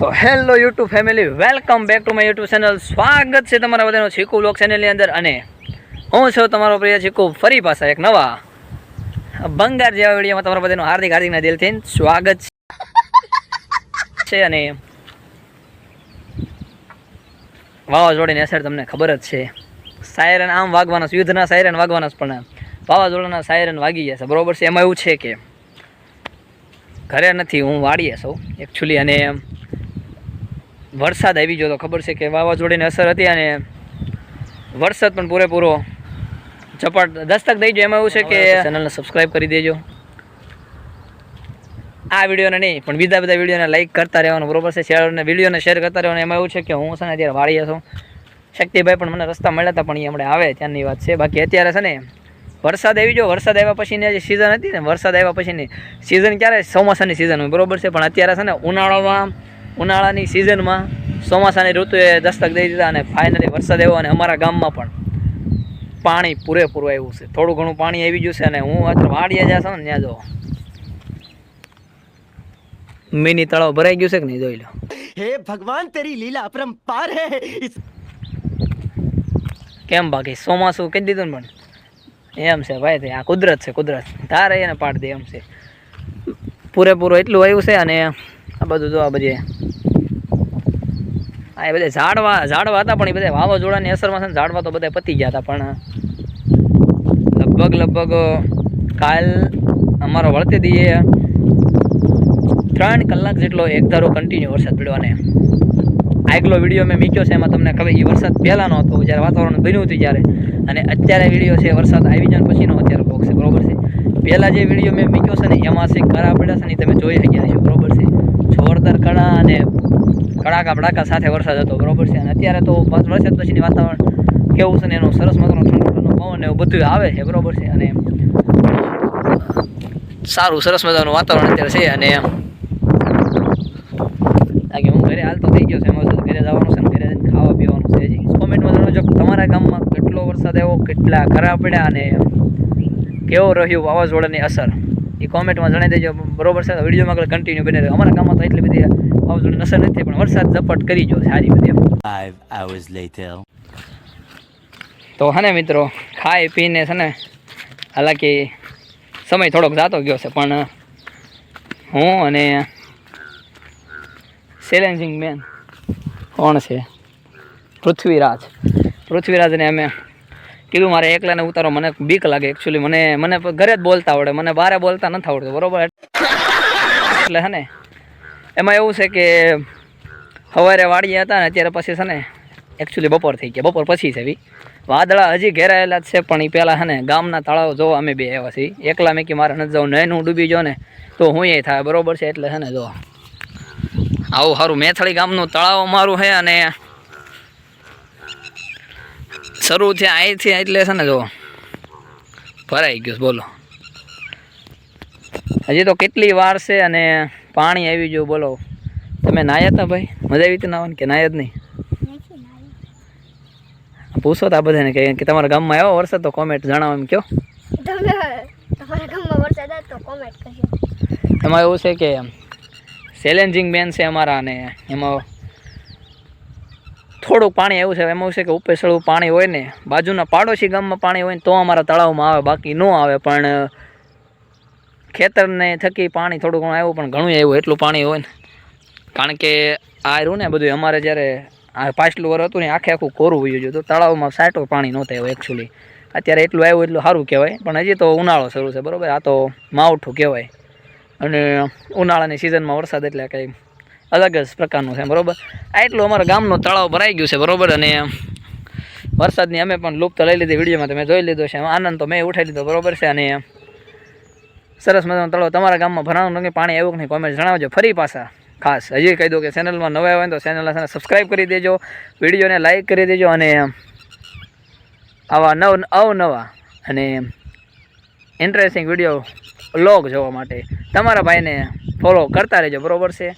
તો hello YouTube family welcome back to my YouTube channel સ્વાગત છે તમારા બધાનો છીકુ બ્લોગ ચેનલની અંદર અને હું છું તમારો પ્રિય ચીકુ, ફરી પાછા એક નવા બંગાર જેવા વિડીયોમાં તમારા બધાનું હાર્દિક હાર્દિકના દિલથી સ્વાગત છે અને વાવાઝોડાની અસર તમને ખબર જ છે. સાયરન આમ વાગવાના યુદ્ધના સાયરન વાગવાના પણ વાવાઝોડાના સાયરન વાગી ગયા બરોબર છે, એમાં એવું છે કે ઘરે નથી, હું વાડીએ છું એકચ્યુઅલી અને વરસાદ આવી ગયો તો ખબર છે કે વાવાઝોડીની અસર હતી અને વરસાદ પણ પૂરેપૂરો ચપાટ દસ્તક દઈ એમાં એવું છે કે ચેનલને સબસ્ક્રાઈબ કરી દેજો. આ વિડીયોને નહીં પણ બીજા બધા વિડીયોને લાઈક કરતા રહેવાનું બરોબર છે? શેરને વિડીયોને શેર કરતા રહેવાનું. એમાં એવું છે કે હું છે ને અત્યારે વાળીએ છું. શક્તિભાઈ પણ મને રસ્તા મળ્યા હતા પણ એ હમણાં આવે ત્યાંની વાત છે. બાકી અત્યારે છે ને વરસાદ આવી ગયો. વરસાદ આવ્યા પછીની જે સિઝન હતી ને વરસાદ આવ્યા પછીની સિઝન ક્યારે? ચોમાસાની સિઝન હોય બરોબર છે? પણ અત્યારે છે ને ઉનાળામાં ઉનાળાની સિઝનમાં ચોમાસાની ઋતુએ દસ્તક દઈ દીધા અને ફાઇનલી વરસાદ એવો અને અમારા ગામમાં પણ પાણી પૂરેપૂરું આવ્યું છે. થોડું ઘણું પાણી આવી ગયું છે અને હું અત્યારે વાડીએ જ્યાં છું ને ત્યાં જો મિની તળાવ ભરાઈ ગયું છે કે નહીં જોઈ લો. હે ભગવાન તેરી લીલા અપરંપાર હે. કેમ બાકી? ચોમાસું કહી દીધું ને પણ. એમ છે ભાઈ આ કુદરત છે કુદરત. તારે એને પાડ દે એમ છે. પૂરેપૂરું એટલું આવ્યું છે અને આ બધું જો આ બધી હા એ બધા ઝાડવા ઝાડવા હતા પણ એ બધા વાવાઝોડાની અસરમાં છે ને ઝાડવા તો બધા પતી ગયા હતા પણ લગભગ લગભગ, કાલ અમારો વળતી દઈએ ત્રણ કલાક જેટલો એક ધારો કન્ટિન્યુ વરસાદ પડ્યો અને આગલો વીડિયો મેં મીક્યો છે, એમાં તમને ખબર એ વરસાદ પહેલાંનો હતો, જ્યારે વાતાવરણ બન્યું હતું ત્યારે. અને અત્યારે વીડિયો છે, વરસાદ આવી જાય પછીનો અત્યારે બોક્સ છે, બરોબર છે. પહેલાં જે વીડિયો મેં મીક્યો છે ને, એમાં છે કરા પડ્યા છે ને તમે જોઈ શક્યા છો બરોબર છે. જોરદાર કડા અને કડાકા ભડાકા સાથે વરસાદ હતો, બરોબર છે? અને અત્યારે તો વરસાદ પછીની વાતાવરણ કેવું છે ને એનું? સરસ મજાનું ઠંડુ ઠંડુ પવન એવું બધું આવે છે, બરોબર છે? અને સારું, સરસ મજાનું વાતાવરણ અત્યારે છે અને બાકી હું ઘરે હાલ તો થઈ ગયો છે ઘરે જવાનું છે ઘરે ખાવા પીવાનું છે હજી. કોમેન્ટમાં જણાવજો તમારા ગામમાં કેટલો વરસાદ આવ્યો, કેટલા ખરા પડ્યા અને કેવો રહ્યું વાવાઝોડાની અસર? એ કોમેન્ટમાં જણાવી દેજો. બરોબર છે? વિડીયોમાં આગળ કન્ટિન્યુ બને રહે. અમારા ગામમાં તો એટલી બધી વાવાઝોડાની અસર નથી પણ વરસાદ ઝપટ કરી જો સારી બધી તો હે મિત્રો ખાઈ પીને છે ને હાલાકી સમય થોડોક જાતો ગયો છે પણ હું અને ચેલેન્જિંગ મેન કોણ છે? પૃથ્વીરાજ. પૃથ્વીરાજને અમે કીધું, મારે એકલાને ઉતારો મને બીક લાગે એકચ્યુઅલી મને મને ઘરે જ બોલતા આવડે, મને બહાર બોલતા નથી આવડતું, બરોબર? એટલે હે ને, એમાં એવું છે કે સવારે વાડીએ હતા ને, અત્યારે પછી છે ને એકચ્યુઅલી બપોર થઈ ગયા, બપોર પછી છે બી વાદળા હજી ઘેરાયેલા જ છે, પણ એ પહેલાં હે ને, ગામના તળાવ જોવા અમે બે આવ્યા છીએ. એકલા મેં કે મારે નથી જવું હું ડૂબી જાઉં ને, તો હું એ થાય. બરોબર છે, એટલે હે ને, જો. આવું સારું મેથળી ગામનું તળાવ અમારું છે અને શરૂ થયા અહીંથી એટલે છે ને જો ભરાઈ ગયું બોલો. હજી તો કેટલી વાર છે અને પાણી આવી ગયું બોલો. તમે નાયા હતા ભાઈ? મજા આવી હતી નાવાની કે નાયા જ નહીં? પૂછો તા બધાને કે કે તમારા ગામમાં આવ્યો વરસાદ તો કોમેન્ટ જણાવો એમ કયો. તમારા ગામમાં વરસાદ તો કોમેન્ટ કરજો. એમાં એવું છે કે ચેલેન્જિંગ બેન છે અમારા અને એમાં થોડુંક પાણી આવ્યું છે. એમાં છે કે ઉપેસળું પાણી હોય ને, બાજુના પાડોશી ગામમાં પાણી હોય ને, તો અમારા તળાવમાં આવે, બાકી ન આવે. પણ ખેતરને થકી પાણી થોડું ઘણું આવ્યું, પણ ઘણું આવ્યું, એટલું પાણી હોય ને. કારણ કે આ રહ્યું ને બધું, અમારે જ્યારે આ પાછલું વર હતું ને, આખે આખું કોરું વયું ગયું તળાવમાં સાટો પાણી નહોતા આવ્યું એકચ્યુઅલી અત્યારે એટલું આવ્યું, એટલું સારું કહેવાય. પણ હજી તો ઉનાળો શરૂ છે, બરાબર? આ તો માવઠું કહેવાય. અને ઉનાળાની સિઝનમાં વરસાદ એટલે કંઈ અલગ જ પ્રકારનું છે, બરોબર? આ એટલું અમારા ગામનું તળાવ ભરાઈ ગયું છે, બરોબર? અને વરસાદની અમે પણ લુપ્ત લઈ લીધી, વિડીયોમાં તમે જોઈ લીધો છે, આનંદ તો મેં ઉઠાવી લીધો, બરોબર છે? અને સરસ મજાનું તળાવ તમારા ગામમાં ભરાણું નથી પાણી આવ્યું નહીં કોમેન્ટ જણાવજો, ફરી પાછા, ખાસ. હજી કહી દઉં કે ચેનલમાં નવા હોય તો ચેનલને સબસ્ક્રાઈબ કરી દેજો, વિડીયોને લાઇક કરી દેજો, અને આવા નવ અવનવા અને ઇન્ટરેસ્ટિંગ વીડિયો વ્લોગ જોવા માટે. તમારા ભાઈને ફોલો કરતા રહેજો, બરોબર છે?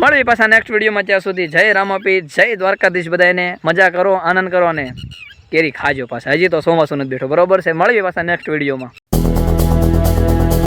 મળવી પાછા નેક્સ્ટ વિડીયોમાં ત્યાં સુધી જય રામાપી જય દ્વારકાધીશ બધાને મજા કરો, આનંદ કરો અને કેરી ખાજો પાછા. હજી તો ચોમાસું નથી બેઠો, બરોબર છે? મળવી પાછા નેક્સ્ટ વિડીયોમાં